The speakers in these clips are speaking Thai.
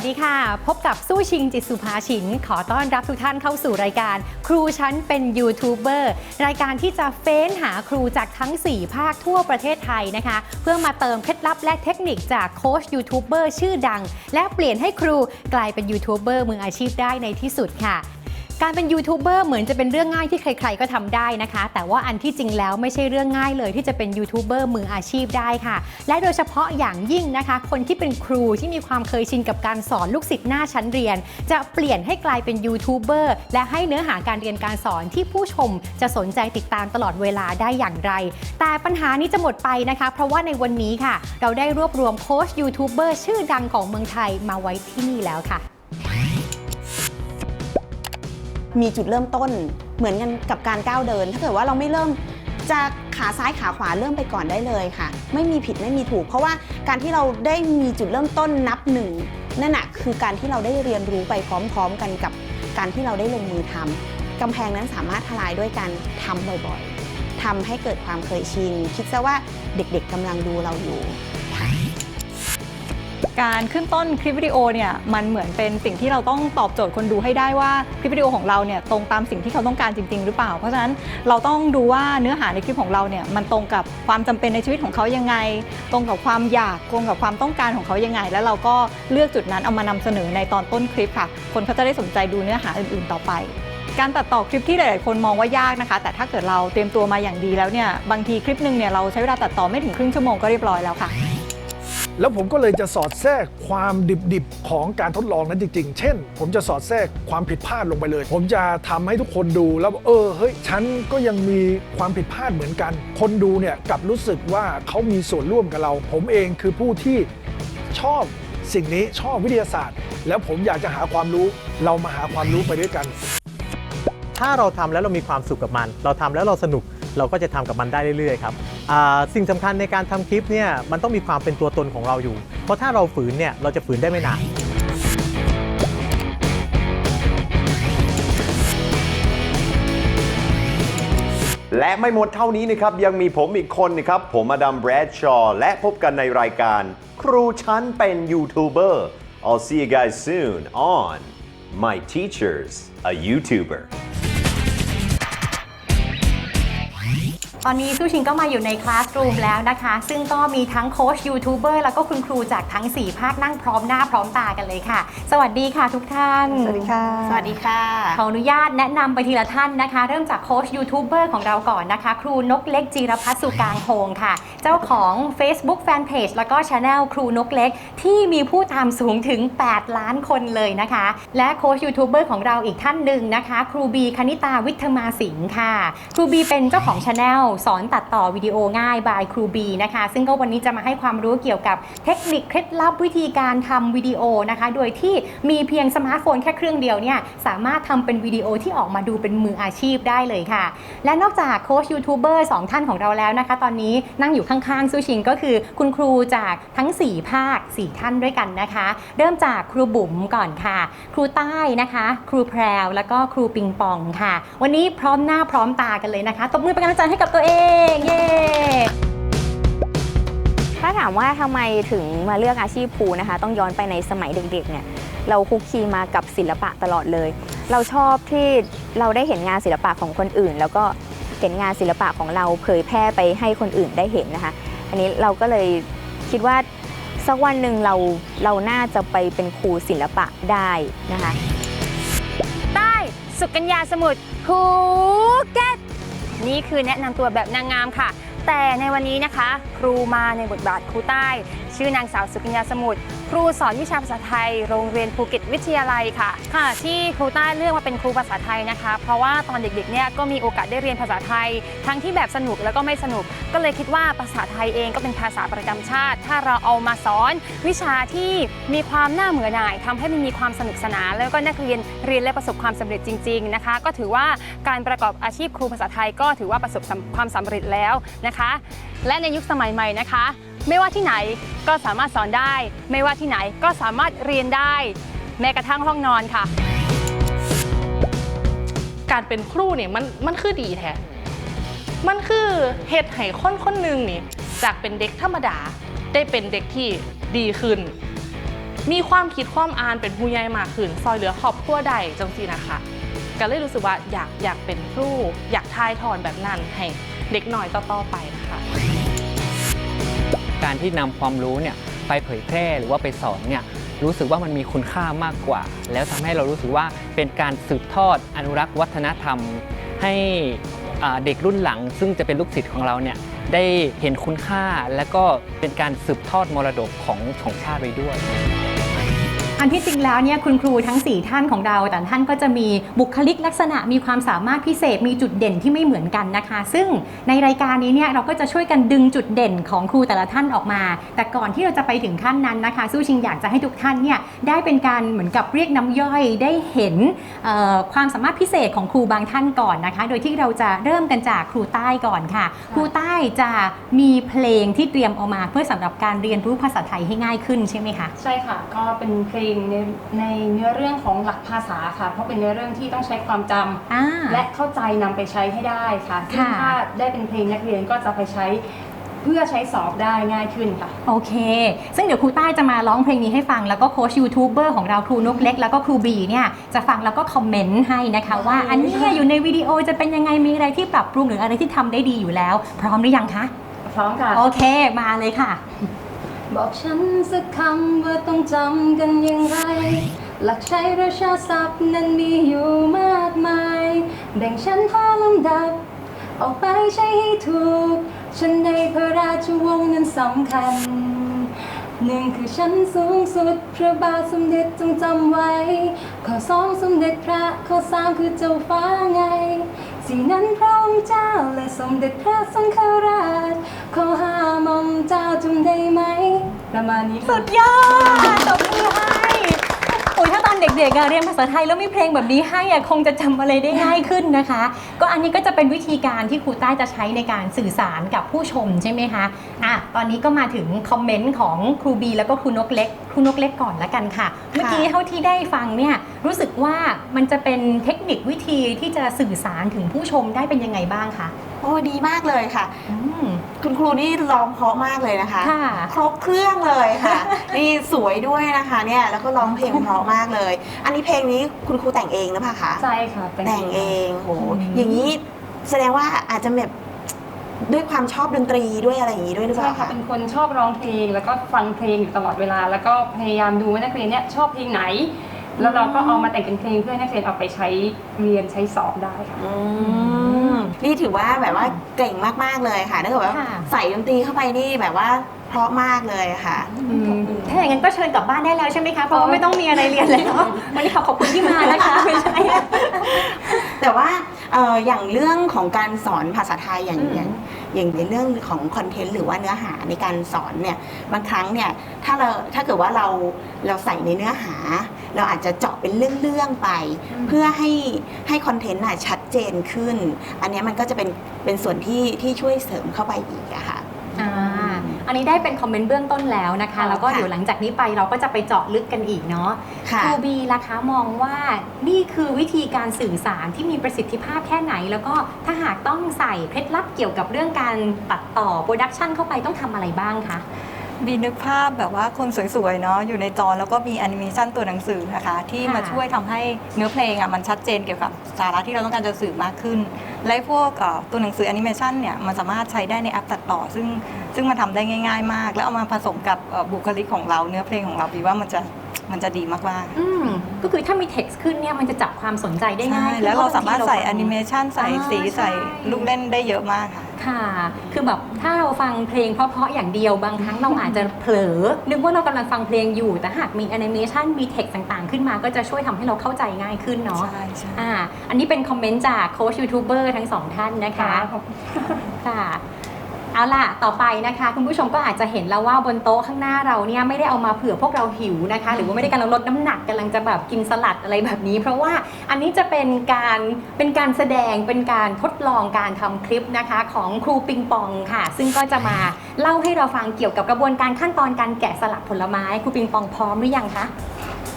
วัสดีค่ะ พบกับสู้ชิงจิตสุภาชิน ขอต้อนรับทุกท่านเข้าสู่รายการ ครูชั้นเป็นยูทูบเบอร์รายการที่จะเฟ้นหาครูจากทั้ง 4 ภาคทั่วประเทศไทยนะคะ เพื่อมาเติมเคล็ดลับและเทคนิคจากโค้ชยูทูบเบอร์ชื่อดัง และเปลี่ยนให้ครูกลายเป็นยูทูบเบอร์มืออาชีพได้ในที่สุดค่ะ การเป็นยูทูบเบอร์เหมือนจะเป็นเรื่องง่ายที่ใครๆก็ทำได้นะคะ แต่ว่าอันที่จริงแล้วไม่ใช่เรื่องง่ายเลยที่จะเป็นยูทูบเบอร์มืออาชีพได้ค่ะ และโดยเฉพาะอย่างยิ่งนะคะ คนที่เป็นครูที่มีความเคยชินกับการสอนลูกศิษย์หน้าชั้นเรียน จะเปลี่ยนให้กลายเป็นยูทูบเบอร์และให้เนื้อหาการเรียนการสอนที่ผู้ชมจะสนใจติดตามตลอดเวลาได้อย่างไร แต่ปัญหานี้จะหมดไปนะคะ เพราะว่าในวันนี้ค่ะ เราได้รวบรวมโค้ชยูทูบเบอร์ชื่อดังของเมืองไทยมาไว้ที่นี่แล้วค่ะ มีจุดเริ่มต้นเหมือนกันกับการก้าวเดิน ถ้าเกิดว่าเราไม่เริ่มจะขาซ้ายขาขวาเริ่มไปก่อนได้เลยค่ะ ไม่มีผิดไม่มีถูก เพราะว่าการที่เราได้มีจุดเริ่มต้นนับหนึ่งนั่นแหะคือการที่เราได้เรียนรู้ไปพร้อม ๆ กันกับการที่เราได้ลงมือทำกำแพงนั้นสามารถทลายด้วยการทำบ่อยๆทำให้เกิดความเคยชินคิดซะว่าเด็กๆกำลังดูเราอยู่ การขึ้นต้นคลิปวิดีโอเนี่ยมันเหมือนเป็นสิ่งที่เราต้องตอบโจทย์คนดูให้ได้ว่าคลิปวิดีโอของเราเนี่ยตรงตามสิ่งที่เขาต้องการจริง ๆ หรือเปล่า เพราะฉะนั้นเราต้องดูว่าเนื้อหาในคลิปของเราเนี่ยมันตรงกับความจำเป็นในชีวิตของเขายังไง ตรงกับความอยากตรงกับความต้องการของเขายังไง แล้วเราก็เลือกจุดนั้นเอามานำเสนอในตอนต้นคลิปค่ะ คนเขาจะได้สนใจดูเนื้อหาอื่นๆต่อไปการตัดต่อคลิปที่หลาย ๆ คนมองว่ายากนะคะ แต่ถ้าเกิดเราเตรียมตัวมาอย่างดีแล้วเนี่ย บางทีคลิปหนึ่งเนี่ยเราใช้เวลาตัดต่อไม่ถึงครึ่งชั่วโมงก็เรียบร้อยแล้วค่ะ แล้วผมก็เลยจะสอดแทรกความดิบๆ ของการทดลองนั้นจริง ๆ เช่น ผมจะสอดแทรกความผิดพลาดลงไปเลย ผมจะทำให้ทุกคนดูแล้วเออเฮ้ยฉันก็ยังมีความผิดพลาดเหมือนกัน คนดูเนี่ยกลับรู้สึกว่าเขามีส่วนร่วมกับเรา ผมเองคือผู้ที่ชอบสิ่งนี้ชอบวิทยาศาสตร์ แล้วผมอยากจะหาความรู้เรามาหาความรู้ไปด้วยกัน ถ้าเราทำแล้วเรามีความสุขกับมัน เราทำแล้วเราสนุก เราก็จะทำกับมันได้เรื่อยๆครับสิ่งสำคัญในการทำคลิปเนี่ยมันต้องมีความเป็นตัวตนของเราอยู่ เพราะถ้าเราฝืนเนี่ยเราจะฝืนได้ไม่นานและไม่หมดเท่านี้นะครับ ยังมีผมอีกคนนะครับ ผมอดัมแบรดชอว์และพบกันในรายการ ครูชั้นเป็นยูทูบเบอร์ I'll see you guys soon on My Teachers a YouTuber ตอนนี้สู้ชิงก็มาอยู่ในคลาสรูมแล้วนะคะ ซึ่งก็มีทั้งโค้ชยูทูบเบอร์แล้วก็คุณครูจากทั้ง 4 ภาคนั่งพร้อมหน้าพร้อมตากันเลยค่ะ สวัสดีค่ะทุกท่าน สวัสดีค่ะ สวัสดีค่ะ ขออนุญาตแนะนำไปทีละท่านนะคะ เริ่มจากโค้ชยูทูบเบอร์ของเราก่อนนะคะ ครูนกเล็กจีรพัฒน์สุกางโฮงค่ะ เจ้าของ Facebook Fanpage แล้วก็ช anel ครูนกเล็ก ที่มีผู้ตามสูงถึง 8 ล้านคนเลยนะคะ และโค้ชยูทูบเบอร์ของเราอีกท่านหนึ่งนะคะ ครูบีคณิตาวิทมาสิงห์ค่ะ ครูบีเป็นเจ้าของช anel สอนตัดต่อวิดีโอง่ายบายครูบีนะคะ ซึ่งก็วันนี้จะมาให้ความรู้เกี่ยวกับเทคนิคเคล็ดลับวิธีการทำวิดีโอนะคะ โดยที่มีเพียงสมาร์ทโฟนแค่เครื่องเดียวเนี่ยสามารถทำเป็นวิดีโอที่ออกมาดูเป็นมืออาชีพได้เลยค่ะ และนอกจากโค้ชยูทูบเบอร์สองท่านของเราแล้วนะคะ ตอนนี้นั่งอยู่ข้างๆซูชิงก็คือคุณครูจากทั้ง 4 ภาค 4 ท่านด้วยกันนะคะ เริ่มจากครูบุ๋มก่อนค่ะ ครูใต้นะคะ ครูแพรวแล้วก็ครูปิงปองค่ะ วันนี้พร้อมหน้าพร้อมตากันเลยนะคะตบมือเป็นกำลังใจให้กับตัวเอง เย้ถ้าถามว่าทำไมถึงมาเลือกอาชีพครูนะคะ ต้องย้อนไปในสมัยเด็กๆเนี่ยเราคุกคีมากับศิลปะตลอดเลย เราชอบที่เราได้เห็นงานศิลปะของคนอื่น แล้วก็เห็นงานศิลปะของเราเผยแพร่ไปให้คนอื่นได้เห็นนะคะ อันนี้เราก็เลยคิดว่าสักวันหนึ่งเราเราน่าจะไปเป็นครูศิลปะได้นะคะ ใต้สุกัญญาสมุทรภูเก็ต นี่คือแนะนำตัวแบบนางงามค่ะ แต่ในวันนี้นะคะครูมาในบทบาทครูใต้ ชื่อนางสาวสุกัญญาสมุทรครูสอนวิชาภาษาไทย โรงเรียนภูเก็ตวิทยาลัยค่ะ ค่ะ ที่ครูใต้เลือกมาเป็นครูภาษาไทยนะคะ เพราะว่าตอนเด็กๆเนี่ยก็มีโอกาสได้เรียนภาษาไทย ทั้งที่แบบสนุกแล้วก็ไม่สนุก ก็เลยคิดว่าภาษาไทยเองก็เป็นภาษาประจำชาติ ถ้าเราเอามาสอน วิชาที่มีความน่าเหมือหน่ายทำให้มันมีความสนุกสนานแล้วก็นักเรียนเรียนและประสบความสำเร็จจริง ๆนะคะ ก็ถือว่าการประกอบอาชีพครูภาษาไทย ก็ถือว่าประสบความสำเร็จแล้วนะคะ และในยุคสมัยใหม่นะคะ ไม่ว่าที่ไหนก็สามารถสอนได้ ไม่ว่าที่ไหนก็สามารถเรียนได้ แม้กระทั่งห้องนอนค่ะ การเป็นครูเนี่ยมันมันคือดีแท้ มันคือเหตุให้คนคนหนึ่งนี่จากเป็นเด็กธรรมดาได้เป็นเด็กที่ดีขึ้น มีความคิดความอ่านเป็นผู้ใหญ่มากขึ้น ซอยเหลือครอบครัวใดจังสีนะคะก็เลยรู้สึกว่าอยากอยากเป็นครูอยากทายทอนแบบนั้นให้เด็กหน่อยต่อๆไปนะคะ การที่นำความรู้เนี่ยไปเผยแพร่หรือว่าไปสอนเนี่ยรู้สึกว่ามันมีคุณค่ามากกว่า แล้วทำให้เรารู้สึกว่าเป็นการสืบทอดอนุรักษ์วัฒนธรรม ให้เด็กรุ่นหลัง ซึ่งจะเป็นลูกศิษย์ของเราเนี่ยได้เห็นคุณค่าและก็เป็นการสืบทอดมรดกของของชาติไปด้วย อันที่จริงแล้วเนี่ยคุณครูทั้ง 4 ท่านของเรา แต่ท่านก็จะมีบุคลิกลักษณะมีความสามารถพิเศษมีจุดเด่นที่ไม่เหมือนกันนะคะ ซึ่งในรายการนี้เนี่ยเราก็จะช่วยกันดึงจุดเด่นของครูแต่ละท่านออกมา แต่ก่อนที่เราจะไปถึงขั้นนั้นนะคะสู้ชิงอยากจะให้ทุกท่านเนี่ยได้เป็นการเหมือนกับเรียกน้ำย่อยได้เห็นความสามารถพิเศษของครูบางท่านก่อนนะคะ โดยที่เราจะเริ่มกันจากครูใต้ก่อนค่ะ ครูใต้จะมีเพลงที่เตรียมเอามา เพื่อสำหรับการเรียนรู้ภาษาไทยให้ง่ายขึ้นใช่ไหมคะใช่ค่ะก็เป็นเพลงในในเนื้อเรื่องของหลักภาษาค่ะ เพราะเป็นเนื้อเรื่องที่ต้องใช้ความจำอ่า และเข้าใจนำไปใช้ให้ได้ค่ะซึ่งค่ะ ถ้าได้เป็นเพลงนักเรียนก็จะไปใช้เพื่อใช้สอบได้ง่ายขึ้นค่ะ โอเค ซึ่งเดี๋ยวครูใต้จะมาร้องเพลงนี้ให้ฟัง แล้วก็โค้ชยูทูบเบอร์ของเราครูนุกเล็ก แล้วก็ครูบีเนี่ยจะฟังแล้วก็คอมเมนต์ให้นะคะ ว่าอันเนี้ยอยู่ในวิดีโอจะเป็นยังไงมีอะไรที่ปรับปรุงหรืออะไรที่ทำได้ดีอยู่แล้ว พร้อมหรือยังคะ พร้อมค่ะ โอเคมาเลยค่ะ บอกฉันสักคำว่าต้องจำกันอย่างไร หลักใช้ราชาศัพท์นั้นมีอยู่มากมาย แบ่งฉันห้าลำดับ ออกไปใช้ให้ถูก ฉันในพระราชวงศ์นั้นสำคัญ หนึ่งคือฉันสูงสุด พระบาทสมเด็จจงจำไว้ ข้อสองสมเด็จพระ ข้อสามคือเจ้าฟ้าไง สี่นั้นพระองค์เจ้าและสมเด็จพระสังฆราช ขอห้ามอมเจ้าจำได้ไหม ประมาณนี้สุค่ะดยอดตบมือให้โอ้ย ถ้าตอนเด็กๆอะเรียนภาษาไทยแล้วมีเพลงแบบนี้ให้อะคงจะจำอะไรได้ง่ายขึ้นนะคะ ก็อันนี้ก็จะเป็นวิธีการที่ครูใต้จะใช้ในการสื่อสารกับผู้ชมใช่ไหมคะอะตอนนี้ก็มาถึงคอมเมนต์ของครูบีแล้วก็ครูนกเล็ก ครูนกเล็กก่อนละกันค่ะ เมื่อกี้เท่าที่ได้ฟังเนี่ยรู้สึกว่ามันจะเป็นเทคนิควิธีที่จะสื่อสารถึงผู้ชมได้เป็นยังไงบ้างคะ โอ้ดีมากเลยค่ะอืมคุณครูนี่ร้องเพราะมากเลยนะคะ ค่ะ ครบเครื่องเลยค่ะ นี่สวยด้วยนะคะเนี่ยแล้วก็ร้องเพลงเพราะมากเลย อันนี้เพลงนี้คุณครูแต่งเองหรือเปล่าคะใช่ค่ะแต่งเองโหอืมอย่างนี้แสดงว่าอาจจะแบบด้วยความชอบดนตรีด้วยอะไรอย่างนี้ด้วยหรือเปใช่ล่าค่ะคะเป็นคนชอบร้องเพลงแล้วก็ฟังเพลงอยู่ตลอดเวลา แล้วก็พยายามดูว่านักเรียนเนี่ยชอบเพลงไหน แล้วเราก็เอามาแต่งเป็นเพลงเพื่อให้นักเรียนเอาไปใช้เรียนใช้สอบได้ค่ะ อืมนี่ถือว่าแบบว่าเก่งมากๆเลยค่ะถ้าเกิดว่าค่ะ ใส่ดนตรีเข้าไปนี่แบบว่าเพราะมากเลยค่ะอืมถ้าอย่างนั้นก็เชิญกลับบ้านได้แล้วใช่ไหมคะ เพราะว่าไม่ต้องมีอะไรเรียนแล้ว วันนี้ขอขอบคุณที่มานะคะไม่ใช่ แต่ว่าเอ่ออย่างเรื่องของการสอนภาษาไทยอย่างอืมอย่าง อย่างในเรื่องของคอนเทนต์หรือว่าเนื้อหาในการสอนเนี่ยบางครั้งเนี่ยถ้าเราถ้าเกิดว่าเราเราใส่ในเนื้อหา เราอาจจะเจาะเป็นเรื่องๆไป เพื่อให้ให้คอนเทนต์น่ะชัดเจนขึ้น อันเนี้ยมันก็จะเป็นเป็นส่วนที่ที่ช่วยเสริมเข้าไปอีกอะค่ะอ่า อันนี้ได้เป็นคอมเมนต์เบื้องต้นแล้วนะคะ แล้วก็ค่ะเดี๋ยวหลังจากนี้ไปเราก็จะไปเจาะลึกกันอีกเนาะค่ะครูบีล่ะคะมองว่านี่คือวิธีการสื่อสารที่มีประสิทธิภาพแค่ไหน แล้วก็ถ้าหากต้องใส่เคล็ดลับเกี่ยวกับเรื่องการตัดต่อโปรดักชันเข้าไปต้องทำอะไรบ้างคะ บีนึกภาพแบบว่าคนสวยๆเนาะอยู่ในจอแล้วก็มีแอนิเมชันตัวหนังสือนะคะ ที่ค่ะมาช่วยทำให้เนื้อเพลงอะมันชัดเจนเกี่ยวกับสาระที่เราต้องการจะสื่อมากขึ้น และพวกเอ่อตัวหนังสือแอนิเมชันเนี่ยมันสามารถใช้ได้ในแอปตัดต่อ ซึ่งซึ่งมันทำได้ง่าย ๆ มาก แล้วเอามาผสมกับเอ่อบุคลิกของเราเนื้อเพลงของเราบีว่ามันจะ มันจะดีมากๆ อืมก็คือถ้ามี text ขึ้นเนี่ยมันจะจับความสนใจได้ง่ายใช่ขึ้นแล้วเราสามารถใส่พะแอนิเมชันใส่อ่าสีใส่ใช่ลูกเล่นได้เยอะมากค่ะ ค่ะ คือแบบถ้าเราฟังเพลงเพราะๆอย่างเดียวบางครั้งเราอาจจะเผลอ นึกว่าเรากำลังฟังเพลงอยู่ แต่หากมีแอนิเมชันมีเท็กซ์ต่างๆ ขึ้นมาก็จะช่วยทำให้เราเข้าใจง่ายขึ้นเนาะ ใช่ใช่ อ่า อันนี้เป็นคอมเมนต์จากโค้ชยูทูบเบอร์ทั้งสองท่านนะคะค่ะ เอาล่ะ ต่อไปนะคะ คุณผู้ชมก็อาจจะเห็นแล้วว่าบนโต๊ะข้างหน้าเราเนี่ยไม่ได้เอามาเผื่อพวกเราหิวนะคะ หรือว่าไม่ได้กำลังลดน้ำหนักกำลังจะแบบกินสลัดอะไรแบบนี้ เพราะว่าอันนี้จะเป็นการเป็นการแสดงเป็นการทดลองการทำคลิปนะคะของครูปิงปองค่ะ ซึ่งก็จะมาเล่าให้เราฟังเกี่ยวกับกระบวนการขั้นตอนการแกะสลักผลไม้ครูปิงปองพร้อมหรือยังคะ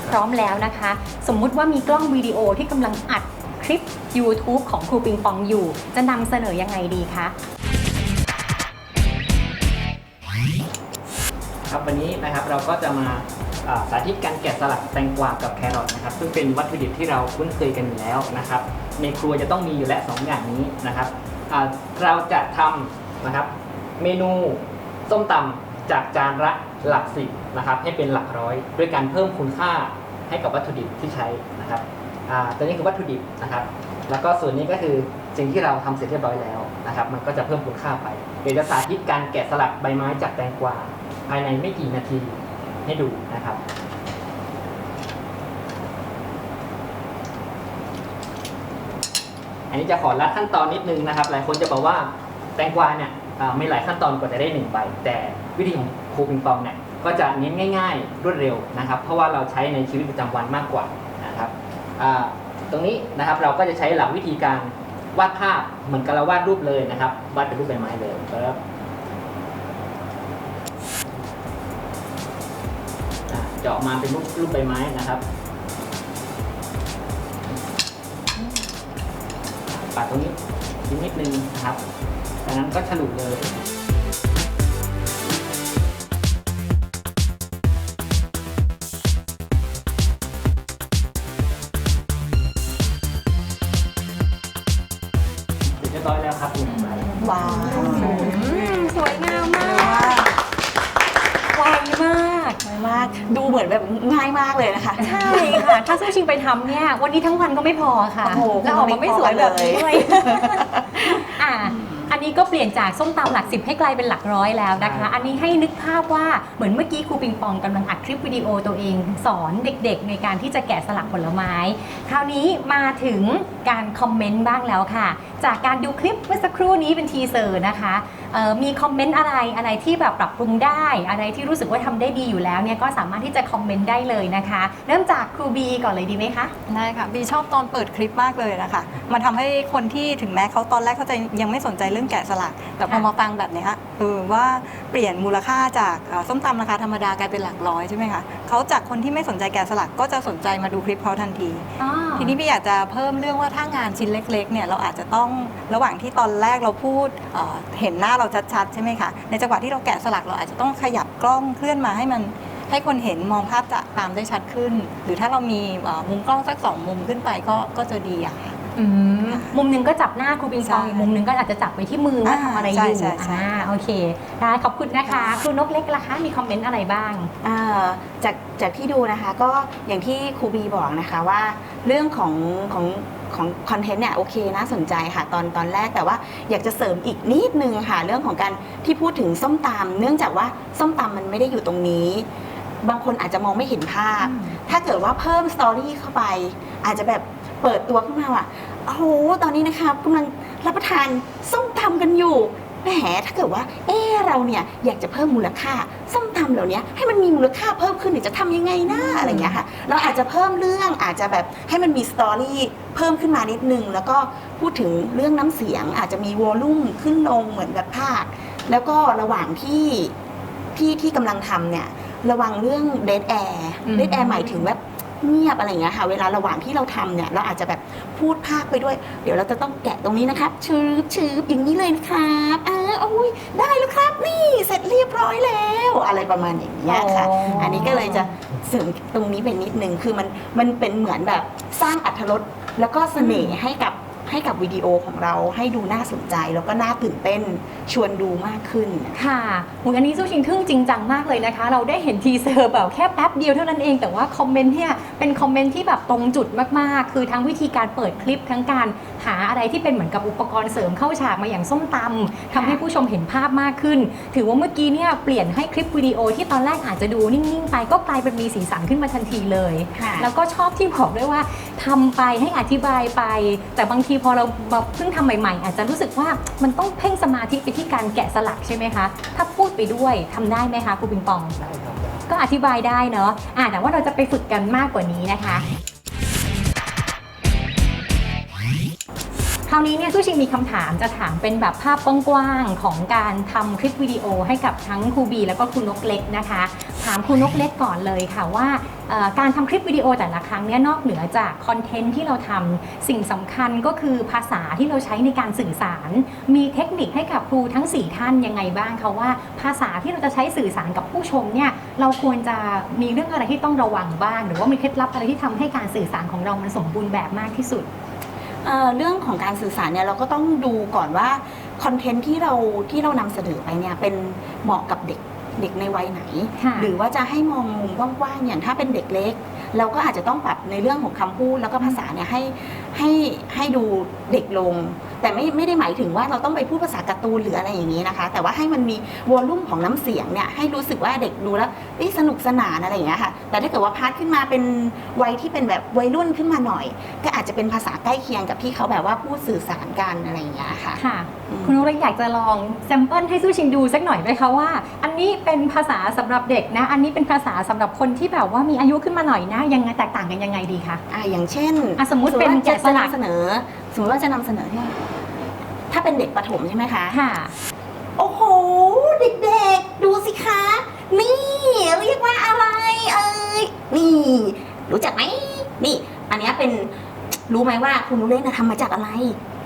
พร้อมแล้วนะคะ สมมุติว่ามีกล้องวิดีโอที่กำลังอัดคลิป YouTube ของครูปิงปองอยู่ จะนำเสนอยังไงดีคะ วันนี้นะครับเราก็จะมาสาธิตการแกะสลักแตงกวากับแครอทนะครับ ซึ่งเป็นวัตถุดิบที่เราคุ้นเคยกันอยู่แล้วนะครับ ในครัวจะต้องมีอยู่แล้วสองอย่างนี้นะครับเราจะทำนะครับเมนูส้มตำจากจานละหลักสิบนะครับ ให้เป็นหลักร้อย ด้วยการเพิ่มคุณค่าให้กับวัตถุดิบที่ใช้นะครับตัวนี้คือวัตถุดิบนะครับ แล้วก็ส่วนนี้ก็คือสิ่งที่เราทำเสร็จเรียบร้อยแล้วนะครับ มันก็จะเพิ่มคุณค่าไป เดี๋ยวจะสาธิตการแกะสลักใบไม้จากแตงกวาายในไม่กี่นาทีให้ดูนะครับ อันนี้จะขอลัดขั้นตอนนิดนึงนะครับ หลายคนจะบอกว่าแตงกวาเนี่ยไม่หลายขั้นตอนกว่าจะได้หนึ่งใบ แต่วิธีของครูปิงปองเนี่ยก็จะเน้นง่าย ๆ รวดเร็วนะครับ เพราะว่าเราใช้ในชีวิตประจำวันมากกว่านะครับตรงนี้นะครับเราก็จะใช้หลักวิธีการวาดภาพเหมือนกับเราวาดรูปเลยนะครับวาดเป็นรูปใบไม้เลยครับ เจาะมาเป็นรูปรูปใบไม้นะครับ ปัดตรงนี้นิดนิดนึงนะครับจากนั้นก็ฉลุเลย ทำเนี่ยวันนี้ทั้งวันก็ไม่พอค่ะ โอ้โหแล้วออกมาไม่สวยแบบนี้ด้วยอะอันนี้ก็เปลี่ยนจากส้มตำหลักสิบให้กลายเป็นหลักร้อยแล้วนะคะ อันนี้ให้นึกภาพว่าเหมือนเมื่อกี้ครูปิงปองกำลังอัดคลิปวิดีโอตัวเอง สอนเด็กๆ ในการที่จะแกะสลักผลไม้ คราวนี้มาถึงการคอมเมนต์บ้างแล้วค่ะ จากการดูคลิปเมื่อสักครู่นี้เป็นทีเซอร์นะคะเอ่อมีคอมเมนต์อะไรอะไรที่แบบปรับปรุงได้ อะไรที่รู้สึกว่าทำได้ดีอยู่แล้วเนี่ยก็สามารถที่จะคอมเมนต์ได้เลยนะคะ เริ่มจากครูบีก่อนเลยดีไหมคะได้ค่ะบีชอบตอนเปิดคลิปมากเลยนะคะมันทำให้คนที่ถึงแม้เขาตอนแรกเขาจะยังไม่สนใจเรื่องแกะสลัก แต่พอค่ะมาฟังแบบเนี้ยเออว่าเปลี่ยนมูลค่าจากเอ่อส้มตำราคาธรรมดากลายเป็นหลักร้อยใช่ไหมคะเขาจากคนที่ไม่สนใจแกะสลักก็จะสนใจมาดูคลิปเขาทันทีอ๋อทีนี้พี่อยากจะเพิ่มเรื่องว่าถ้างานชิ้นเล็กๆเนี่ยเราอาจจะต้องระหว่างที่ตอนแรกเราพูดเอ่อเห็นหน้าเราชัดๆ ใช่ไหมคะ ในจังหวะที่เราแกะสลักเราอาจจะต้องขยับกล้องเคลื่อนมาให้มันให้คนเห็นมองภาพจะตามได้ชัดขึ้น หรือถ้าเรามีเอ่อมุมกล้องสักสองมุมขึ้นไปก็ก็จะดีอะค่ะอืมมุมหนึ่งก็จับหน้าครูปิงปองใช่อีกมุมหนึ่งก็อาจจะจับไปที่มือว่าอ่าทำอะไรอใช่ยู่ใช่ใช่อ่าโอเคได้ขอบคุณนะคะครูนกเล็กล่ะคะมีคอมเมนต์อะไรบ้างอ่าจากจากที่ดูนะคะก็อย่างที่ครูบีบอกนะคะว่า เรื่องของของ ของคอนเทนต์เนี่ยโอเคน่าสนใจค่ะตอนตอนแรกแต่ว่าอยากจะเสริมอีกนิดนึงค่ะ เรื่องของการที่พูดถึงส้มตำเนื่องจากว่าส้มตำมันไม่ได้อยู่ตรงนี้ บางคนอาจจะมองไม่เห็นภาพ ถ้าเกิดว่าเพิ่มสตอรี่เข้าไป อาจจะแบบเปิดตัวขึ้นมาว่าโอ้โหตอนนี้นะครับกำลังรับประทานส้มตำกันอยู่ แหมถ้าเกิดว่า เออเราเนี่ยอยากจะเพิ่มมูลค่าส้มตำเหล่านี้ให้มันมีมูลค่าเพิ่มขึ้นเนี่ยจะทำยังไงนะอะไรอย่างเงี้ยค่ะ เราอาจจะเพิ่มเรื่องอาจจะแบบให้มันมีสตอรี่เพิ่มขึ้นมานิดนึง แล้วก็พูดถึงเรื่องน้ำเสียง อาจจะมีวอลลุ่มขึ้นลงเหมือนแบบภาค แล้วก็ระหว่างที่ที่ที่กำลังทำเนี่ยระวังเรื่องเดดแอร์อืมเดดแอร์หมายถึงแบบ เงียบอะไรอย่างเงี้ยค่ะ เวลาระหว่างที่เราทำเนี่ย เราอาจจะแบบพูดภาคไปด้วย เดี๋ยวเราจะต้องแกะตรงนี้นะครับชืบชืบอย่างนี้เลยนะครับอ่าโอ้ยได้แล้วครับ นี่เสร็จเรียบร้อยแล้วอะไรประมาณอย่างเงี้ยค่ะ อ๋ออั อันนี้ก็เลยจะเสริมตรงนี้ไปนิดนึงคือมันมันเป็นเหมือนแบบสร้างอัธรสแล้วก็เสน่ห์ให้กับ ให้กับวิดีโอของเราให้ดูน่าสนใจ แล้วก็น่าตื่นเต้นชวนดูมากขึ้น ค่ะอุ๊ยอันนี้สู้ชิงทึ่งจริงจังมากเลยนะคะ เราได้เห็นทีเซอร์แบบแค่แป๊บเดียวเท่านั้นเอง แต่ว่าคอมเมนต์เนี่ยเป็นคอมเมนต์ที่แบบตรงจุดมากๆ คือทั้งวิธีการเปิดคลิปทั้งการ หาอะไรที่เป็นเหมือนกับอุปกรณ์เสริมเข้าฉากมาอย่างส้มตำทำให้ผู้ชมเห็นภาพมากขึ้น ถือว่าเมื่อกี้เนี่ยเปลี่ยนให้คลิปวิดีโอที่ตอนแรกอาจจะดูนิ่งๆไปก็กลายเป็นมีสีสันขึ้นมาทันทีเลยค่ะแล้วก็ชอบที่บอกด้วยว่าทำไปให้อธิบายไป แต่บางทีพอเรามาเพิ่งทำใหม่ๆ อาจจะรู้สึกว่ามันต้องเพ่งสมาธิไปที่การแกะสลักใช่ไหมคะ ถ้าพูดไปด้วยทำได้ไหมคะครูปิงปองได้ครับได้ก็อธิบายได้เนาะอ่าแต่ว่าเราจะไปฝึกกันมากกว่านี้นะคะ คราวนี้เนี่ยซูชิงมีคำถามจะถามเป็นแบบภาพกว้างๆของการทำคลิปวิดีโอให้กับทั้งครูบี แล้วก็ครูนกเล็กนะคะ ถามครูนกเล็กก่อนเลยค่ะว่าการทำคลิปวิดีโอแต่ละครั้งเนี่ยนอกเหนือจากคอนเทนต์ที่เราทำสิ่งสำคัญก็คือภาษาที่เราใช้ในการสื่อสาร มีเทคนิคให้กับครูทั้ง 4 ท่านยังไงบ้างคะว่า ภาษาที่เราจะใช้สื่อสารกับผู้ชมเนี่ยเราควรจะมีเรื่องอะไรที่ต้องระวังบ้าง หรือว่ามีเคล็ดลับอะไรที่ทำให้การสื่อสารของเรามันสมบูรณ์แบบมากที่สุด เอ่อเรื่องของการสื่อสารเนี่ยเราก็ต้องดูก่อนว่าคอนเทนต์ที่เราที่เรานำเสนอไปเนี่ยเป็นเหมาะกับเด็กเด็กในวัยไหน ค่ะหรือว่าจะให้มองมุมกว้างๆอย่างถ้าเป็นเด็กเล็ก เราก็อาจจะต้องปรับในเรื่องของคำพูดแล้วก็ภาษาเนี่ยให้ให้ให้ดูเด็กลง แต่ไม่ไม่ได้หมายถึงว่าเราต้องไปพูดภาษาการ์ตูนหรืออะไรอย่างนี้นะคะ แต่ว่าให้มันมีวอลลุ่มของน้ำเสียงเนี่ยให้รู้สึกว่าเด็กดูแล้วเอ้ยสนุกสนานอะไรอย่างเงี้ยค่ะ แต่ถ้าเกิดว่าพาร์ทขึ้นมาเป็นวัยที่เป็นแบบวัยรุ่นขึ้นมาหน่อย ก็อาจจะเป็นภาษาใกล้เคียงกับที่เขาแบบว่าพูดสื่อสารกันอะไรอย่างเงี้ยค่ะค่ะอืมคุณนุ้ยอยากจะลองแซมเปิลให้ซูชิงดูสักหน่อยไหมคะว่า อันนี้เป็นภาษาสำหรับเด็กนะ อันนี้เป็นภาษาสำหรับคนที่แบบว่ามีอายุขึ้นมาหน่อยนะยังไงแตกต่างกันยังไงดีคะอ่าอย่างเช่นอะสมมุติเป็นว่าจะแกะสลักนำเสนอ สมมติว่าจะนำเสนอที่ถ้าเป็นเด็กประถมใช่ไหมคะ ค่ะ โอ้โห เด็กๆ ดูสิคะ นี่เรียกว่าอะไรเอ่ยนี่ รู้จักไหมนี่ อันเนี้ยเป็นรู้ไหมว่าคุณนุเล่นนะทำมาจากอะไร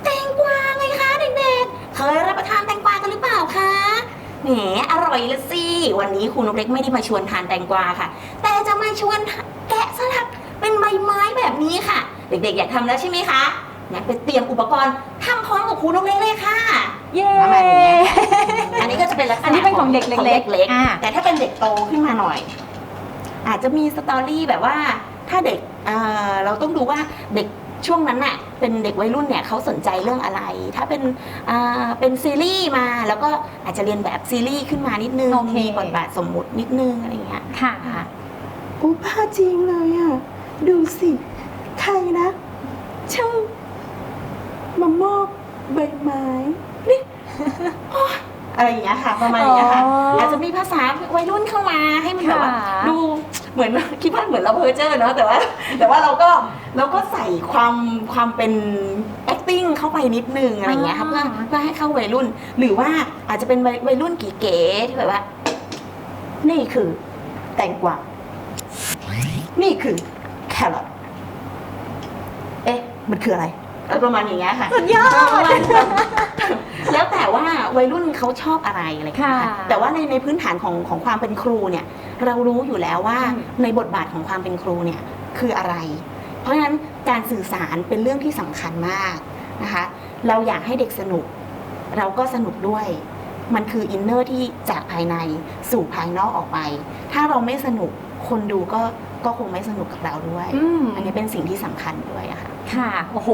แตงกวาไงคะเด็กๆ เคยรับประทานแตงกวากันหรือเปล่าคะแหมอร่อยละสิวันนี้คุณนกเล็กไม่ได้มาชวนทานแตงกวาค่ะ แต่จะมาชวนแกะสลักเป็นใบไม้แบบนี้ค่ะ เด็กๆ อยากทำแล้วใช่ไหมคะ งั้นไปเตรียมอุปกรณ์ทำพร้อมกับครูนกเล็กเลยค่ะ เย้ ประมาณนี้ อันนี้ก็จะเป็นลักษณะอันนี้เป็นของเด็กเล็กๆของเล็กอ่า ๆแต่ถ้าเป็นเด็กโตขึ้นมาหน่อย อาจจะมีสตอรี่แบบว่าถ้าเด็กเอ่อเราต้องดูว่าเด็กช่วงนั้นน่ะเป็นเด็กวัยรุ่นเนี่ยเขาสนใจเรื่องอะไร ถ้าเป็นอ่าเป็นซีรีส์มาแล้วก็อาจจะเรียนแบบซีรีส์ขึ้นมานิดนึงโอเค มีบทบาทสมมุตินิดนึงอะไรอย่างเงี้ยค่ะโอ้บ้าจริงเลยอะ ดูสิ ใครนะช่าง มามอบใบไม้นี่โอ๊ยอะไรอย่างเงี้ยค่ะ ประมาณอย่างเงี้ยค่ะ อ๋อออาจจะมีภาษาวัยรุ่นเข้ามาให้มันแบบว่าค่ะ ดูเหมือนคิดว่าเหมือนเราเพอเจอร์เนาะแต่ว่า แต่ว่าเราก็เราก็ใส่ความความเป็น acting เข้าไปนิดนึงอะไรอย่างเงี้ยค่ะเพื่อเพื่อให้เข้าวัยรุ่น หรือว่าอาจจะเป็นวัยวัยรุ่นเก๋ๆที่แบบว่า นี่คือแตงกวา นี่คือแครอท เอ๊ะ มันคืออะไร เออประมาณอย่างเงี้ยค่ะสุดยอด ประมาณแล้วแต่ว่าวัยรุ่นเขาชอบอะไรอะไรอย่างเงี้ยค่ะค่ะแต่ว่าในในพื้นฐานของของความเป็นครูเนี่ย เรารู้อยู่แล้วว่าอืม ในบทบาทของความเป็นครูเนี่ยคืออะไร เพราะฉะนั้นการสื่อสารเป็นเรื่องที่สำคัญมากนะคะ เราอยากให้เด็กสนุก เราก็สนุกด้วย มันคืออินเนอร์ที่จากภายในสู่ภายนอกออกไป ถ้าเราไม่สนุกคนดูก็ ก็คงไม่สนุกกับเราด้วย อืม อันนี้เป็นสิ่งที่สำคัญด้วยอะค่ะ ค่ะ โอ้โห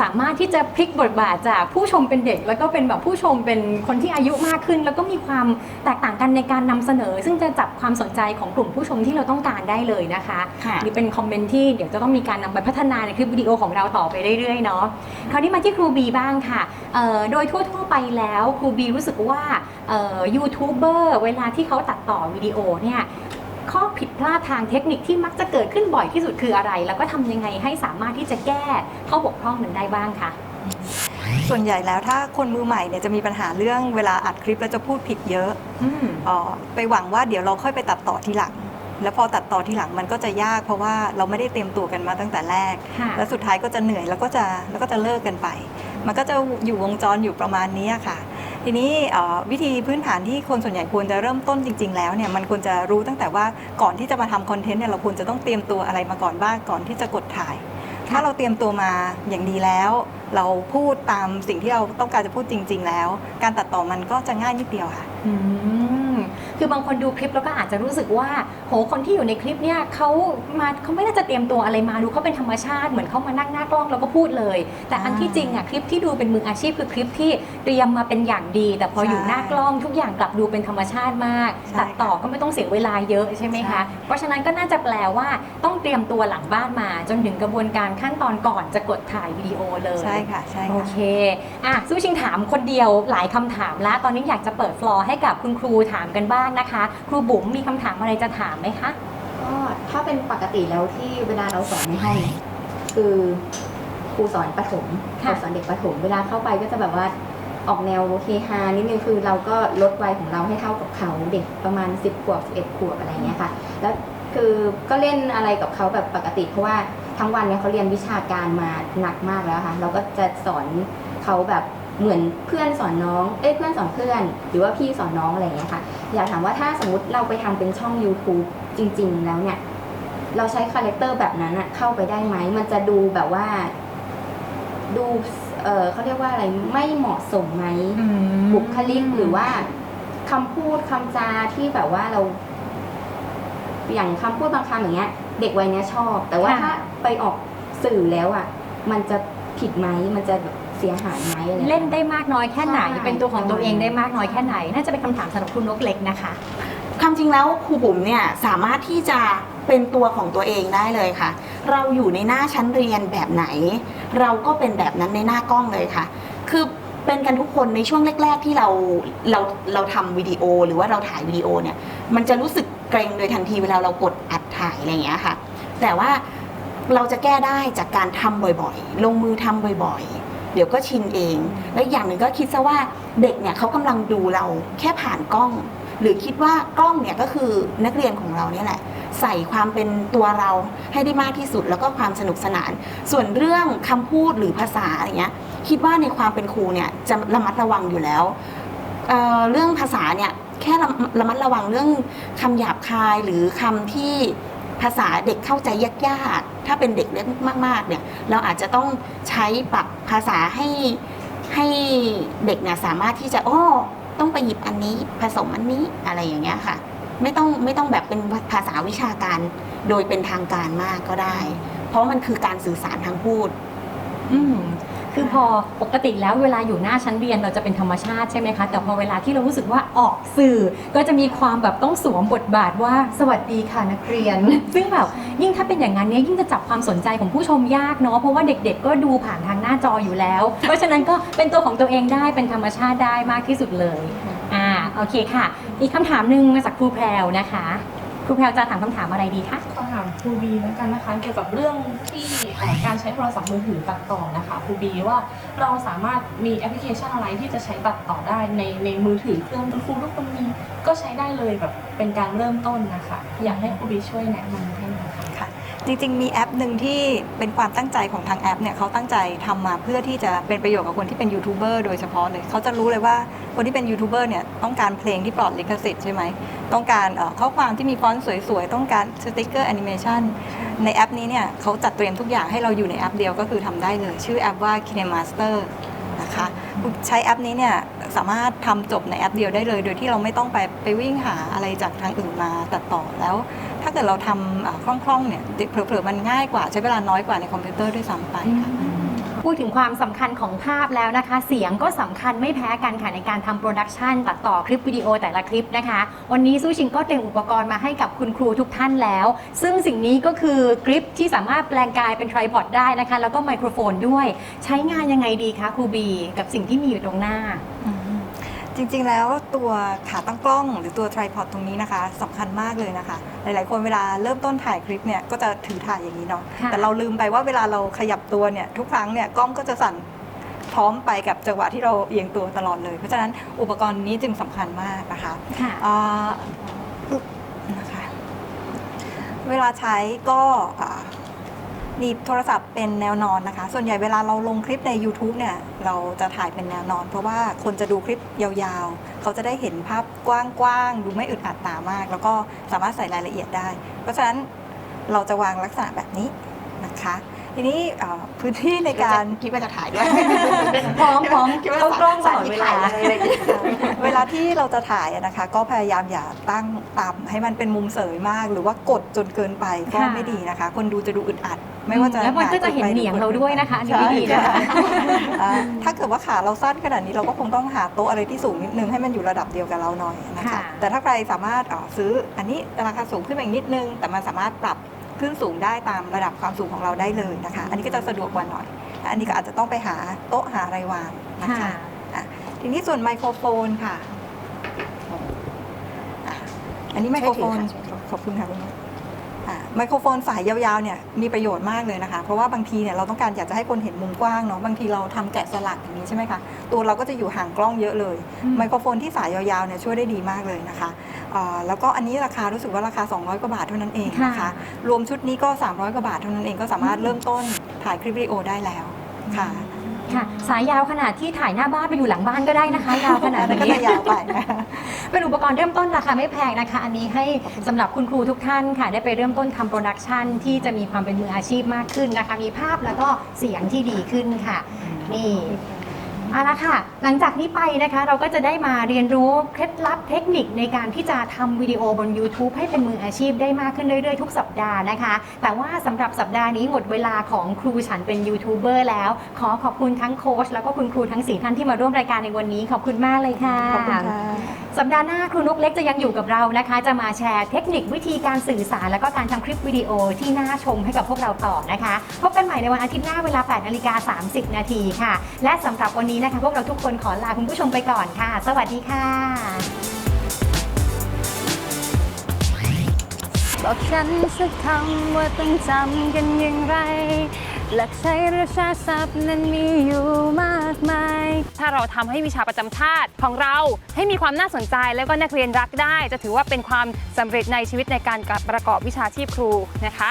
สามารถที่จะพลิกบทบาทจากผู้ชมเป็นเด็ก แล้วก็เป็นแบบผู้ชมเป็นคนที่อายุมากขึ้น แล้วก็มีความแตกต่างกันในการนำเสนอ ซึ่งจะจับความสนใจของกลุ่มผู้ชมที่เราต้องการได้เลยนะคะ ค่ะ นี่เป็นคอมเมนต์ที่เดี๋ยวจะต้องมีการนำไปพัฒนาในคลิปวิดีโอของเราต่อไปเรื่อยๆเนาะ คราวนี้มาที่ครูบีบ้างค่ะเอ่อโดยทั่วๆไปแล้วครูบีรู้สึกว่าเอ่อยูทูบเบอร์เวลาที่เขาตัดต่อวิดีโอเนี่ย ข้อผิดพลาดทางเทคนิคที่มักจะเกิดขึ้นบ่อยที่สุดคืออะไร แล้วก็ทำยังไงให้สามารถที่จะแก้ข้อบกพร่องนั้นได้บ้างคะ ส่วนใหญ่แล้วถ้าคนมือใหม่เนี่ยจะมีปัญหาเรื่องเวลาอัดคลิปแล้วจะพูดผิดเยอะอืม เอ่อไปหวังว่าเดี๋ยวเราค่อยไปตัดต่อทีหลัง แล้วพอตัดต่อทีหลังมันก็จะยากเพราะว่าเราไม่ได้เตรียมตัวกันมาตั้งแต่แรก ค่ะ แล้วสุดท้ายก็จะเหนื่อยแล้วก็จะแล้วก็จะเลิกกันไป มันก็จะอยู่วงจรอยู่ประมาณนี้ค่ะ ทีนี้เอ่อวิธีพื้นฐานที่คนส่วนใหญ่ควรจะเริ่มต้นจริง ๆ แล้วเนี่ยมันควรจะรู้ตั้งแต่ว่าก่อนที่จะมาทำคอนเทนต์เนี่ยเราควรจะต้องเตรียมตัวอะไรมาก่อนบ้างก่อนที่จะกดถ่าย ถ้าเราเตรียมตัวมาอย่างดีแล้ว เราพูดตามสิ่งที่เราต้องการจะพูดจริง ๆ แล้ว การตัดต่อมันก็จะง่ายนิดเดียวค่ะอืม คือบางคนดูคลิปแล้วก็อาจจะรู้สึกว่าโหคนที่อยู่ในคลิปเนี่ยเขามาเขาไม่น่าจะเตรียมตัวอะไรมาดูเขาเป็นธรรมชาติเหมือนเขามานั่งหน้ากล้องแล้วก็พูดเลย แต่อันที่จริงอะคลิปที่ดูเป็นมืออาชีพคือคลิปที่เตรียมมาเป็นอย่างดี แต่พอใช่อยู่หน้ากล้องทุกอย่างกลับดูเป็นธรรมชาติมากใช่ตัดต่อก็ไม่ต้องเสียเวลาเยอะใช่ไหมใช่คะเพราะฉะนั้นก็น่าจะแปลว่าต้องเตรียมตัวหลังบ้านมา จนถึงกระบวนการขั้นตอนก่อนจะกดถ่ายวิดีโอเลยใช่ค่ะใช่โอค่ะเคอะสู้ชิงถามคนเดียวหลายคำถามแล้วตอนนี้อยากจะเปิดฟลอร์ให้กับคุณครูถามกันบ้างนะคะ ครูบุ๋มมีคำถามอะไรจะถามไหมคะ ก็ถ้าเป็นปกติแล้วที่เวลาเราสอนในห้องคือครูสอนประถมค่ะสอนเด็กประถม เวลาเข้าไปก็จะแบบว่าออกแนวเฮฮานิดนึงคือเราก็ลดวัยของเราให้เท่ากับเขาเด็กประมาณ 10ขวบ11ขวบอะไรเงี้ยค่ะ แล้วคือก็เล่นอะไรกับเขาแบบปกติ เพราะว่าทั้งวันเนี่ยเขาเรียนวิชาการมาหนักมากแล้วค่ะ เราก็จะสอนเขาแบบ เหมือนเพื่อนสอนน้อง เอ้ยเพื่อนสอนเพื่อน หรือว่าพี่สอนน้องอะไรอย่างเงี้ยค่ะ อยากถามว่าถ้าสมมติเราไปทำเป็นช่อง YouTube จริง ๆ แล้วเนี่ย เราใช้คาแรคเตอร์แบบนั้นอะเข้าไปได้ไหม มันจะดูแบบว่า ดู เออเขาเรียกว่าอะไรไม่เหมาะสมไหมบุคลิกหรือว่าคำพูดคำจาที่แบบว่าเรา อย่างคำพูดบางคำอย่างเงี้ย เด็กวัยเนี้ยชอบ แต่ว่าค่ะถ้าไปออกสื่อแล้วอะมันจะผิดไหมมันจะแบบ เสียหายไหมอะไรอย่างเล่เงี้นยได้มากน้อยแค่ไหนใช่เป็นตัวของตัวเองได้มากน้อยแค่ไหน น่าจะเป็นคำถามสำหรับคุณนกเล็กนะคะ ความจริงแล้วครูบุ๋มเนี่ยสามารถที่จะเป็นตัวของตัวเองได้เลยค่ะ เราอยู่ในหน้าชั้นเรียนแบบไหน เราก็เป็นแบบนั้นในหน้ากล้องเลยค่ะ คือเป็นกันทุกคนในช่วงแรก ๆ ที่เราเราเราทำวิดีโอหรือว่าเราถ่ายวิดีโอเนี่ยมันจะรู้สึกเกรงโดยทันทีเวลาเรากดอัดถ่ายอะไรอย่างเงี้ยค่ะ แต่ว่าเราจะแก้ได้จากการทำบ่อยๆ ลงมือทำบ่อยๆ เดี๋ยวก็ชินเอง และอีกอย่างหนึ่งก็คิดซะว่าเด็กเนี่ยเขากำลังดูเราแค่ผ่านกล้อง หรือคิดว่ากล้องเนี่ยก็คือนักเรียนของเราเนี่ยแหละใส่ความเป็นตัวเราให้ได้มากที่สุดแล้วก็ความสนุกสนาน ส่วนเรื่องคำพูดหรือภาษาอะไรเงี้ยคิดว่าในความเป็นครูเนี่ยจะระมัดระวังอยู่แล้วเเรื่องภาษาเนี่ยแค่ระระมัดระวังเรื่องคำหยาบคายหรือคำที่ ภาษาเด็กเข้าใจยากๆ ถ้าเป็นเด็กเล็กมาก ๆ เนี่ย เราอาจจะต้องใช้ปรับภาษาให้ให้เด็กเนี่ยสามารถที่จะอ้อต้องไปหยิบอันนี้ผสมอันนี้อะไรอย่างเงี้ยค่ะ ไม่ต้องไม่ต้องแบบเป็นภาษาวิชาการโดยเป็นทางการมากก็ได้ เพราะมันคือการสื่อสารทางพูด อืม คือพอปกติแล้วเวลาอยู่หน้าชั้นเรียนเราจะเป็นธรรมชาติใช่ไหมคะ แต่พอเวลาที่เรารู้สึกว่าออกสื่อ ก็จะมีความแบบต้องสวมบทบาทว่าสวัสดีค่ะนักเรียน ซึ่งแบบยิ่งถ้าเป็นอย่างนั้นเนี่ยยิ่งจะจับความสนใจของผู้ชมยากเนาะเพราะว่าเด็กๆ ก็ดูผ่านทางหน้าจออยู่แล้ว เพราะฉะนั้นก็เป็นตัวของตัวเองได้เป็นธรรมชาติได้มากที่สุดเลยอ่าโอเคค่ะ อีกคำถามหนึ่งมาจากครูแพรวนะคะ ครูแพลวจะถามคำถามอะไรดีคะคำถามครูบีแล้วกันนะคะ เกี่ยวกับเรื่องที่การใช้โทรศัพท์มือถือตัดต่อนะคะครูบีว่าเราสามารถมีแอปพลิเคชันอะไรที่จะใช้ตัดต่อได้ในในมือถือเครื่องครูทุกคนมีก็ใช้ได้เลยแบบเป็นการเริ่มต้นนะคะ อยากให้ครูบีช่วยแนะนำให้หน่อยค่ะค่ะ จริงๆ มีแอปหนึ่งที่เป็นความตั้งใจของทางแอปเนี่ยเขาตั้งใจทำมาเพื่อที่จะเป็นประโยชน์กับคนที่เป็นยูทูบเบอร์โดยเฉพาะเลยเขาจะรู้เลยว่าคนที่เป็นยูทูบเบอร์เนี่ยต้องการเพลงที่ปลอดลิขสิทธิ์ใช่ไหมต้องการข้อความที่มีฟอนต์สวยๆ ต้องการสติกเกอร์แอนิเมชันในแอปนี้เนี่ยเขาจัดเตรียมทุกอย่างให้เราอยู่ในแอปเดียวก็คือทำได้เลย ชื่อแอปว่า KineMaster นะคะใช้แอปนี้เนี่ยสามารถทำจบในแอปเดียวได้เลย โดยที่เราไม่ต้องไปไปวิ่งหาอะไรจากทางอื่นมาตัดต่อแล้ว ถ้าเกิดเราทำคล่องๆเนี่ยเผลอๆมันง่ายกว่าใช้เวลาน้อยกว่าในคอมพิวเตอร์ด้วยซ้ำไปค่ะ พูดถึงความสำคัญของภาพแล้วนะคะ เสียงก็สำคัญไม่แพ้กันค่ะในการทำโปรดักชันตัดต่อคลิปวิดีโอแต่ละคลิปนะคะ วันนี้ซูชิงก็เตรียมอุปกรณ์มาให้กับคุณครูทุกท่านแล้ว ซึ่งสิ่งนี้ก็คือกริปที่สามารถแปลงกายเป็นทริพอดได้นะคะ แล้วก็ไมโครโฟนด้วย ใช้งานยังไงดีคะครูบี กับสิ่งที่มีอยู่ตรงหน้า จริงๆ แล้วตัวขาตั้งกล้อง หรือตัวทริพอดตรงนี้นะคะสำคัญมากเลยนะคะ หลายๆ คนเวลาเริ่มต้นถ่ายคลิปเนี่ยก็จะถือถ่ายอย่างนี้เนาะค่ะ แต่เราลืมไปว่าเวลาเราขยับตัวเนี่ยทุกครั้งเนี่ยกล้องก็จะสั่นพร้อมไปกับจังหวะที่เราเอียงตัวตลอดเลย เพราะฉะนั้นอุปกรณ์นี้จึงสำคัญมากนะคะค่ะ อ่าปึ๊บนะคะเวลาใช้ก็อ่า หนีบโทรศัพท์เป็นแนวนอนนะคะ ส่วนใหญ่เวลาเราลงคลิปใน YouTube เนี่ย เราจะถ่ายเป็นแนวนอน เพราะว่าคนจะดูคลิปยาวๆ เขาจะได้เห็นภาพกว้างๆ ดูไม่อึดอัดตามาก แล้วก็สามารถใส่รายละเอียดได้ เพราะฉะนั้นเราจะวางลักษณะแบบนี้นะคะ ทีนี้อ่าพื้นที่ในการคิดว่าจะถ่ายด้วยพร้อมพร้อมคิดว่าเข้ากล้องตลอดเวลาถ่ยอะไรอย่างเงี้ยเวลาที่เราจะถ่ายอะนะคะ ก็พยายามอย่าตั้งต่ำให้มันเป็นมุมเสยมาก หรือว่ากดจนเกินไปก็ค่ะไม่ดีนะคะ คนดูจะดูอึดอัด ไม่ว่าจะแล้วมันก็จะเห็นงายเหนียงเราด้วยนะคะอันนี้ไม่ดีใช่นะคะอ่าถ้าเกิดว่าขาเราสั้นขนาดนี้เราก็คงต้องหาโต๊ะอะไรที่สูงนิดนึงให้มันอยู่ระดับเดียวกับเราหน่อยนะคะค่ะแต่ถ้าใครสามารถอ่าซื้ออันนี้ราคาสูงขึ้นมาอีกนิดนึง แต่มันสามารถปรับขึ้นสูงได้ตามระดับความสูงของเราได้เลยนะคะ อันนี้ก็จะสะดวกกว่าหน่อย อันนี้ก็อาจจะต้องไปหาโต๊ะหาอะไรวางนะคะค่ะอะทีนี้ส่วนไมโครโฟนค่ะอะอันนี้ไมโครโฟนใช่ถือค่ะขอบคุณค่ะคุณแม่อะ ไมโครโฟนสายยาวๆเนี่ยมีประโยชน์มากเลยนะคะ เพราะว่าบางทีเนี่ยเราต้องการอยากจะให้คนเห็นมุมกว้างเนาะบางทีเราทำแกะสลักอย่างนี้ใช่ไหมคะตัวเราก็จะอยู่ห่างกล้องเยอะเลยอืมไมโครโฟนที่สายยาวๆเนี่ยช่วยได้ดีมากเลยนะคะอ่าแล้วก็อันนี้ราคารู้สึกว่าราคา 200 กว่าบาทเท่านั้นเองนะคะค่ะรวมชุดนี้ก็ 300 กว่าบาทเท่านั้นเองก็สามารถเริ่มต้นถ่ายคลิปวิดีโอได้แล้วค่ะ ค่ะ สายยาวขนาดที่ถ่ายหน้าบ้านไปอยู่หลังบ้านก็ได้นะคะ ยาวขนาดก็นี้จะยาวไปเป็นอุปกรณ์เริ่มต้นราคาไม่แพงนะคะ อันนี้ให้สำหรับคุณครูทุกท่านค่ะ ได้ไปเริ่มต้นทำโปรดักชันที่จะมีความเป็นมืออาชีพมากขึ้นนะคะ มีภาพแล้วก็เสียงที่ดีขึ้นค่ะ นี่ เอาละค่ะ หลังจากนี้ไปนะคะเราก็จะได้มาเรียนรู้เคล็ดลับเทคนิคในการที่จะทำวิดีโอบน YouTube ให้เป็นมืออาชีพได้มากขึ้นเรื่อยๆ ทุกสัปดาห์นะคะ แต่ว่าสำหรับสัปดาห์นี้หมดเวลาของครูฉันเป็นยูทูบเบอร์แล้ว ขอขอบคุณทั้งโค้ชแล้วก็คุณครูทั้งสี่ท่านที่มาร่วมรายการในวันนี้ ขอบคุณมากเลยค่ะ ขอบคุณค่ะ สัปดาห์หน้าครูนุกเล็กจะยังอยู่กับเรานะคะ จะมาแชร์เทคนิควิธีการสื่อสาร แล้วก็การทำคลิปวิดีโอที่น่าชมให้กับพวกเราต่อนะคะ พบกันใหม่ในวันอาทิตย์หน้าเวลา8นาฬิกา30 นาทีค่ะ และสำหรับวันนี้นะคะพวกเราทุกคนขอลาคุณผู้ชมไปก่อนค่ะ สวัสดีค่ะบอกฉันสักคำว่าต้องจำกันอย่างไร หลักใช้ราชาศัพท์นั้นมีอยู่มากมาย ถ้าเราทำให้วิชาประจำชาติของเราให้มีความน่าสนใจแล้วก็นักเรียนรักได้ จะถือว่าเป็นความสำเร็จในชีวิตในการประกอบวิชาชีพครูนะคะ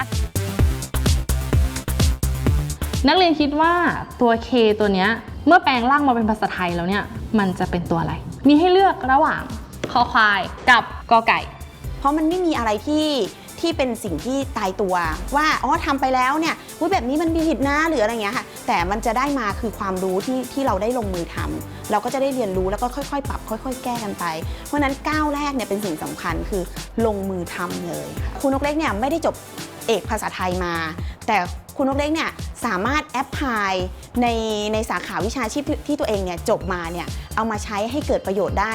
นักเรียนคิดว่าตัว K ตัวเนี้ยเมื่อแปลงร่างมาเป็นภาษาไทยแล้วเนี่ย มันจะเป็นตัวอะไร มีให้เลือกระหว่างคอควายกับกอไก่ เพราะมันไม่มีอะไรที่ ที่เป็นสิ่งที่ตายตัว ว่าอ๋อทำไปแล้วเนี่ยอุ๊ยแบบนี้มันมีผิดนะหรืออะไรเงี้ยค่ะ แต่มันจะได้มาคือความรู้ที่ที่เราได้ลงมือทำเราก็จะได้เรียนรู้แล้วก็ค่อยๆ ปรับ ค่อย ๆ แก้กันไป เพราะนั้นก้าวแรกเนี่ยเป็นสิ่งสำคัญคือลงมือทำเลยครูนกเล็กเนี่ยไม่ได้จบเอกภาษาไทยมา แต่ครูนกเล็กเนี่ยสามารถแอปพลายในในสาขาวิชาชีพที่ตัวเองเนี่ยจบมาเนี่ยเอามาใช้ให้เกิดประโยชน์ได้